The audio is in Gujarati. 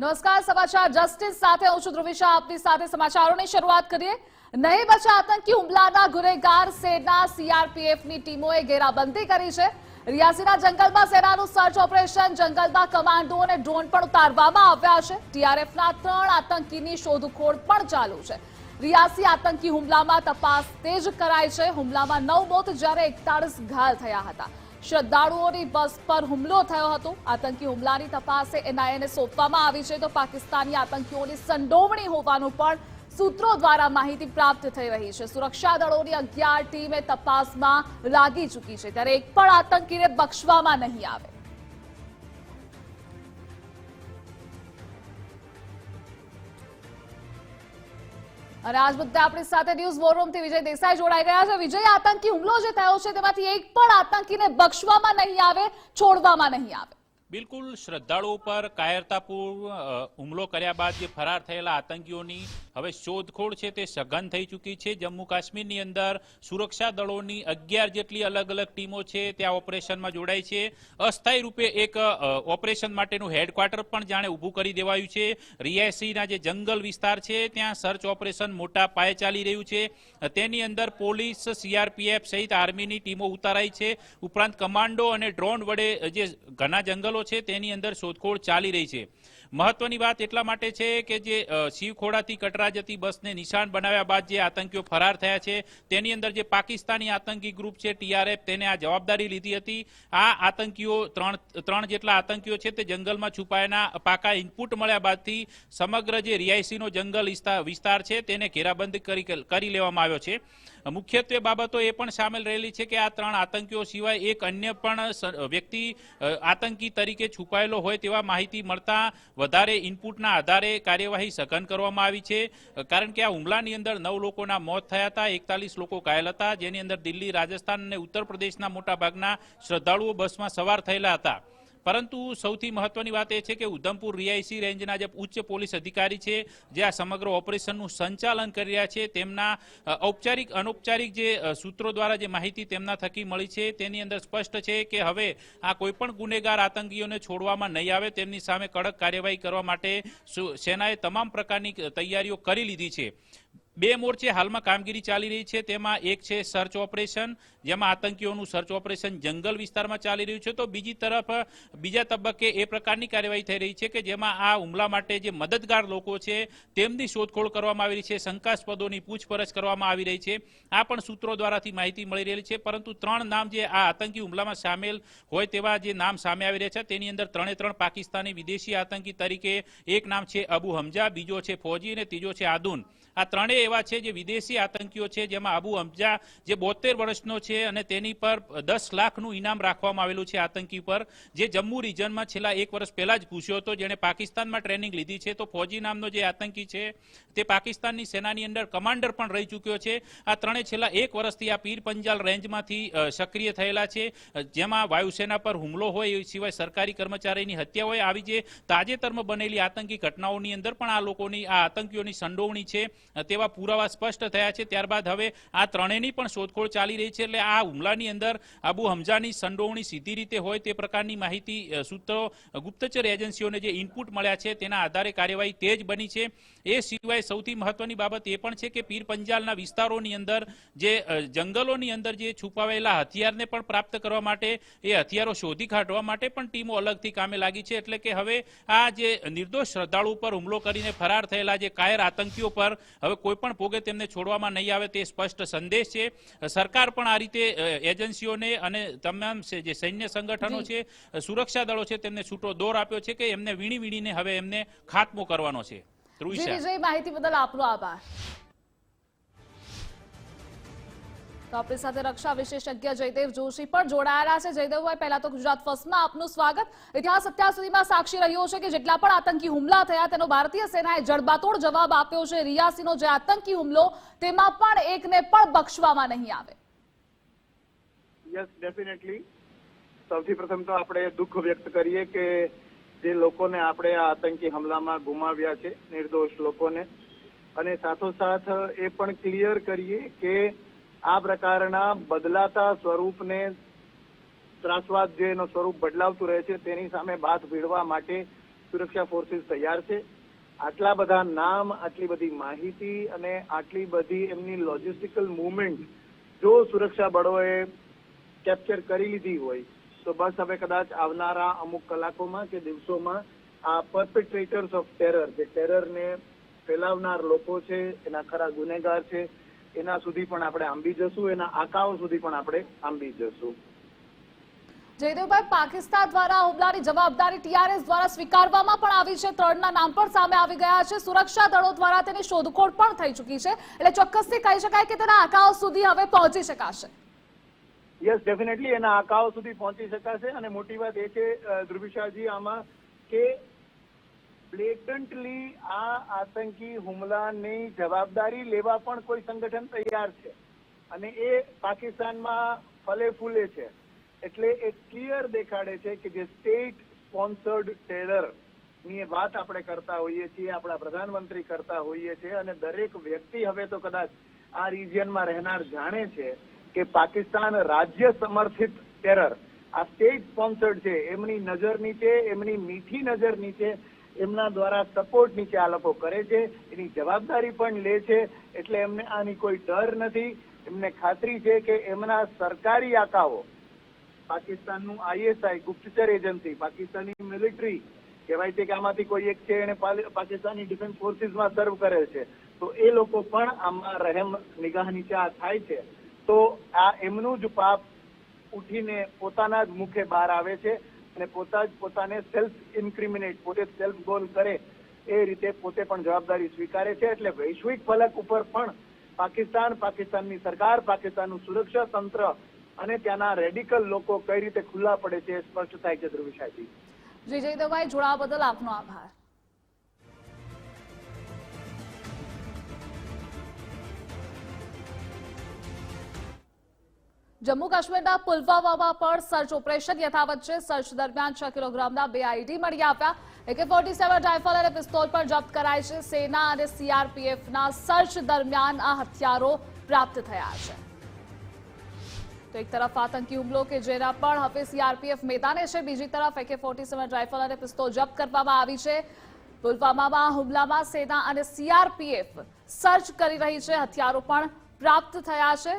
નમસ્કાર, સમાચાર જસ્ટિસ સાથે હું છું ધ્રુવિશા. આપની સાથે સમાચારોની શરૂઆત કરીએ. નહીં બચા આતંકી હુમલાના ગુનેગાર સેના સીઆરપીએફની ટીમોએ ઘેરાબંધી કરી છે. રિયાસીના જંગલમાં સેનાનું સર્ચ ઓપરેશન, જંગલમાં કમાન્ડો અને ડ્રોન પણ ઉતારવામાં આવ્યા છે. ટીઆરએફના ત્રણ આતંકીની શોધખોળ પણ ચાલુ છે. રિયાસી આતંકી હુમલામાં તપાસ તેજ કરાઈ છે. હુમલામાં નવ મોત જ્યારે એકતાળીસ ઘાયલ થયા હતા. શ્રદ્ધાળુઓની બસ પર હુમલો થયો હતો. આતંકી હુમલાની તપાસે એનઆઈએને સોંપવામાં આવી છે. તો પાકિસ્તાની આતંકીઓની સંડોવણી હોવાનું પણ સૂત્રો દ્વારા માહિતી પ્રાપ્ત થઈ રહી છે. સુરક્ષા દળોની અગિયાર ટીમે તપાસમાં લાગી ચૂકી છે. ત્યારે એક પણ આતંકીને બક્ષવામાં નહીં આવે. અને આજ મુદ્દે આપણી સાથે ન્યૂઝ વોરરૂમથી વિજય દેસાઈ જોડાઈ ગયા છે. વિજય, આતંકી હુમલો જે થયો છે, તેમાંથી એક પણ આતંકીને બક્ષવામાં નહીં આવે, છોડવામાં નહીં આવે. બિલકુલ, શ્રદ્ધાળુઓ પર કાયરતાપૂર્વ હુમલો કર્યા બાદ જે ફરાર થયેલા આતંકીઓની હવે શોધખોળ છે તે સઘન થઈ ચૂકી છે. જમ્મુ કાશ્મીરની અંદર સુરક્ષા દળોની અગિયાર જેટલી અલગ અલગ ટીમો છે, ત્યાં ઓપરેશનમાં જોડાય છે. અસ્થાયી રૂપે એક ઓપરેશન માટેનું હેડક્વાર્ટર પણ જાણે ઊભું કરી દેવાયું છે. રિયાસીના જે જંગલ વિસ્તાર છે, ત્યાં સર્ચ ઓપરેશન મોટા પાયે ચાલી રહ્યું છે. તેની અંદર પોલીસ, સીઆરપીએફ સહિત આર્મીની ટીમો ઉતારાઈ છે. ઉપરાંત કમાન્ડો અને ડ્રોન વડે જે ઘણા જંગલો છે, તેની અંદર શોધખોળ ચાલી રહી છે. મહત્વની વાત એટલા માટે છે કે જે શિવખોડાથી કટરા જતી બસને નિશાન બનાવ્યા બાદ જે આતંકીઓ ફરાર થયા છે, તેની અંદર જે પાકિસ્તાની આતંકી ગ્રુપ છે, ટીઆરએફ, તેને આ જવાબદારી લીધી હતી. આ આતંકીઓ ત્રણ ત્રણ જેટલા આતંકીઓ છે, તે જંગલમાં છુપાયાના પાકા ઇનપુટ મળ્યા બાદથી સમગ્ર જે રિયાસીનો જંગલ વિસ્તાર છે, તેને ઘેરાબંધી કરી લેવામાં આવ્યો છે. મુખ્યત્વે બાબતો એ પણ સામેલ રહેલી છે કે આ ત્રણ આતંકીઓ સિવાય એક અન્ય પણ વ્યક્તિ આતંકી તરીકે છુપાયેલો હોય તેવા માહિતી મળતા વધારે ઇનપુટના આધારે કાર્યવાહી સઘન કરવામાં આવી છે. કારણ કે આ હુમલાની અંદર નવ લોકોના મોત થયા હતા, એકતાલીસ લોકો ઘાયલ હતા, જેની અંદર દિલ્હી, રાજસ્થાન અને ઉત્તર પ્રદેશના મોટાભાગના શ્રદ્ધાળુઓ બસમાં સવાર થયેલા હતા. પરંતુ સૌથી મહત્વની વાત એ છે કે ઉધમપુર રિયાસી રેન્જના જે ઉચ્ચ પોલીસ અધિકારી છે, જે આ સમગ્ર ઓપરેશનનું સંચાલન કરી રહ્યા છે, તેમના ઔપચારિક, અનૌપચારિક જે સૂત્રો દ્વારા જે માહિતી તેમના થકી મળી છે, તેની અંદર સ્પષ્ટ છે કે હવે આ કોઈપણ ગુનેગાર આતંકીઓને છોડવામાં નહીં આવે, તેમની સામે કડક કાર્યવાહી કરવા માટે સેનાએ તમામ પ્રકારની તૈયારીઓ કરી લીધી છે. બે મોરચે હાલમાં કામગીરી ચાલી રહી છે. તેમાં એક છે સર્ચ ઓપરેશન જેમાં આતંકીઓનું સર્ચ ઓપરેશન જંગલ વિસ્તારમાં ચાલી રહ્યું છે. તો બીજી તરફ, બીજા તબક્કે એ પ્રકારની કાર્યવાહી થઈ રહી છે કે જેમાં આ હુમલા માટે જે મદદગાર લોકો છે, તેમની શોધખોળ કરવામાં આવી રહી છે. શંકાસ્પદોની પૂછપરછ કરવામાં આવી રહી છે. આ પણ સૂત્રો દ્વારાથી માહિતી મળી રહેલી છે. પરંતુ ત્રણ નામ જે આ આતંકી હુમલામાં સામેલ હોય તેવા જે નામ સામે આવી રહ્યા છે, તેની અંદર ત્રણે ત્રણ પાકિસ્તાની વિદેશી આતંકી તરીકે એક નામ છે અબુ હમજા, બીજો છે ફૌજી અને ત્રીજો છે આદુન. આ ત્રણેય એવા છે જે વિદેશી આતંકીઓ છે, જેમાં આબુ અમજા જે બોતેર વર્ષનો છે અને તેની પર દસ લાખનું ઇનામ રાખવામાં આવેલું છે આતંકી પર, જે જમ્મુ રિજનમાં છેલ્લા એક વર્ષ પહેલા જ ઘૂસ્યો હતો, જેણે પાકિસ્તાનમાં ટ્રેનિંગ લીધી છે. તો ફોજી નામનો જે આતંકી છે, તે પાકિસ્તાનની સેનાની અંદર કમાન્ડર પણ રહી ચૂક્યો છે. આ ત્રણે છેલ્લા એક વર્ષથી આ પીર પંજાલ રેન્જમાંથી સક્રિય થયેલા છે. જેમાં વાયુસેના પર હુમલો હોય એ સિવાય સરકારી કર્મચારીની હત્યા હોય આવી જે તાજેતરમાં બનેલી આતંકી ઘટનાઓની અંદર પણ આ લોકોની, આ આતંકીઓની સંડોવણી છે. તેવા પુરાવા સ્પષ્ટ થયા છે. ત્યારબાદ હવે આ ત્રણેયની પણ શોધખોળ ચાલી રહી છે એટલે આ હુમલાની અંદર અબુ હમજાની સંડોવણી સીધી રીતે હોય તે પ્રકારની માહિતી સૂત્રો ગુપ્તચર એજન્સીઓને જે ઇનપુટ મળ્યા છે તેના આધારે કાર્યવાહી તેજ બની છે. એ સિવાય સૌથી મહત્વની બાબત એ પણ છે કે પીર પંજાલના વિસ્તારોની અંદર જે જંગલોની અંદર જે છુપાવેલા હથિયારને પણ પ્રાપ્ત કરવા માટે, એ હથિયારો શોધી કાઢવા માટે પણ ટીમો અલગથી કામે લાગી છે. એટલે કે હવે આ જે નિર્દોષ શ્રદ્ધાળુ પર હુમલો કરીને ફરાર થયેલા જે કાયર આતંકીઓ પર હવે કોઈ પણ ભોગે તેમને છોડવામાં નહીં આવે તે સ્પષ્ટ સંદેશ છે. સરકાર પણ આ રીતે એજન્સીઓને અને તમામ જે સૈન્ય સંગઠનો છે સુરક્ષા દળો છે તેમને છૂટો દોર આપ્યો છે કે એમને વીણી વીણીને હવે એમને ખાત્મો કરવાનો છે. માહિતી બદલ આપનો આભાર. તો આપણી સાથે રક્ષા વિશેષજ્ઞ જયદેવ જોશી પણ જોડાયેલા છે. જયદેવભાઈ, પહેલા તો ગુજરાત ફર્સ્ટમાં આપનું સ્વાગત. ઇતિહાસ અત્યાર સુધીમાં સાક્ષી રહ્યો છે કે જેટલા પણ આતંકી હુમલા થયા તેનો ભારતીય સેનાએ જડબાતોડ જવાબ આપ્યો છે. રિયાસીનો જે આતંકી હુમલો તેમાં પણ એકને પણ બક્ષવામાં નહીં આવે. યસ ડેફિનેટલી સૌથી પ્રથમ તો આપણે દુઃખ વ્યક્ત કરીએ કે જે લોકોને આપણે આ આતંકી હુમલામાં ગુમાવ્યા છે, નિર્દોષ લોકોને. અને સાથોસાથ એ પણ ક્લિયર કરીએ કે આ પ્રકારના બદલાતા સ્વરૂપને ત્રાસવાદ જે એનો સ્વરૂપ બદલાવતું રહે છે, તેની સામે બાથ ભીડવા માટે સુરક્ષા ફોર્સિસ તૈયાર છે. આટલા બધા નામ, આટલી બધી માહિતી અને આટલી બધી એમની લોજિસ્ટિકલ મુવમેન્ટ જો સુરક્ષા બળોએ કેપ્ચર કરી લીધી હોય, તો બસ હવે કદાચ આવનારા અમુક કલાકોમાં કે દિવસોમાં આ પરપેટ્રેટર્સ ઓફ ટેરર જે ટેરરને ફેલાવનાર લોકો છે, એના ખરા ગુનેગાર છે એના સુધી પણ આપણે આંબી જશું એના આકાઓ સુધી પણ આપણે આંબી જશું. જયદેવભાઈ પાકિસ્તાન દ્વારા હુમલાની જવાબદારી ટીઆરએસ દ્વારા સ્વીકારવામાં પણ આવી છે. ત્રણના નામ પણ સામે આવી ગયા છે. સુરક્ષા દળો દ્વારા તેની શોધખોળ પણ થઈ ચૂકી છે. એટલે ચોક્કસથી કહી શકાય કે તેના આકાઓ સુધી હવે પહોંચી શકાશે. યસ ડેફિનેટલી એના આકાઓ સુધી પહોંચી શકાશે. અને મોટી વાત એ છે ધ્રુવિશાજી આમાં કે બ્લેટન્ટલી આ આતંકી હુમલાની જવાબદારી લેવા પણ કોઈ સંગઠન તૈયાર છે. અને એ પાકિસ્તાનમાં ફલે ફૂલે છે. એટલે એ ક્લિયર દેખાડે છે કે જે સ્ટેટ સ્પોન્સર્ડ ટેરરની વાત આપણે કરતા હોઈએ છીએ, આપણા પ્રધાનમંત્રી કરતા હોઈએ છીએ અને દરેક વ્યક્તિ હવે તો કદાચ આ રિજિયનમાં રહેનાર જાણે છે કે પાકિસ્તાન રાજ્ય સમર્થિત ટેરર આ સ્ટેટ સ્પોન્સર્ડ છે. એમની નજર નીચે, એમની મીઠી નજર નીચે એમના દ્વારા સપોર્ટ નીચે આ લોકો કરે છે, એની જવાબદારી પણ લે છે, એટલે એમને આની કોઈ ડર નથી. એમને ખાતરી છે કે એમના સરકારી આકાઓ, પાકિસ્તાનનું આઈએસઆઈ ગુપ્તચર એજન્સી પાકિસ્તાની મિલિટરી કહેવાય છે કે આમાંથી કોઈ એક છે એને પાકિસ્તાની ડિફેન્સ ફોર્સિસમાં સર્વ કરે છે. તો એ લોકો પણ આમાં રહેમ, નિગાહ નીચે આ થાય છે. તો આ એમનું જ પાપ ઉઠીને પોતાના જ મુખે બહાર આવે છે. અને પોતા જ પોતાને સેલ્ફ ઇન્ક્રિમિનેટ પોતે સેલ્ફ ગોલ કરે, એ રીતે પોતે પણ જવાબદારી સ્વીકારે છે. એટલે વૈશ્વિક ફલક ઉપર પણ પાકિસ્તાન, પાકિસ્તાનની સરકાર, પાકિસ્તાનનું સુરક્ષા તંત્ર અને ત્યાંના રેડિકલ લોકો કઈ રીતે ખુલ્લા પડે છે સ્પષ્ટ થાય છે ધ્રુવિશાજી જી જયદેવભાઈ, જોડાવા બદલ આપનો આભાર. જમ્મુ કાશ્મીરના પુલવામામાં પણ સર્ચ ઓપરેશન યથાવત છે. સર્ચ દરમિયાન છ કિલોગ્રામના બે આઈડી મળી આવ્યા. એકે ફોર્ટી સેવન રાઇફલ અને પિસ્તોલ પણ જપ્ત કરાય છે. સેના અને સીઆરપીએફના સર્ચ દરમિયાન આ હથિયારો પ્રાપ્ત થયા છે. તો એક તરફ આતંકી હુમલો કે જેના પણ હવે સીઆરપીએફ મેદાને છે, બીજી તરફ એકે ફોર્ટી સેવન રાઇફલ અને પિસ્તોલ જપ્ત કરવામાં આવી છે. પુલવામામાં હુમલામાં સેના અને સીઆરપીએફ સર્ચ કરી રહી છે. હથિયારો પણ પ્રાપ્ત થયા છે.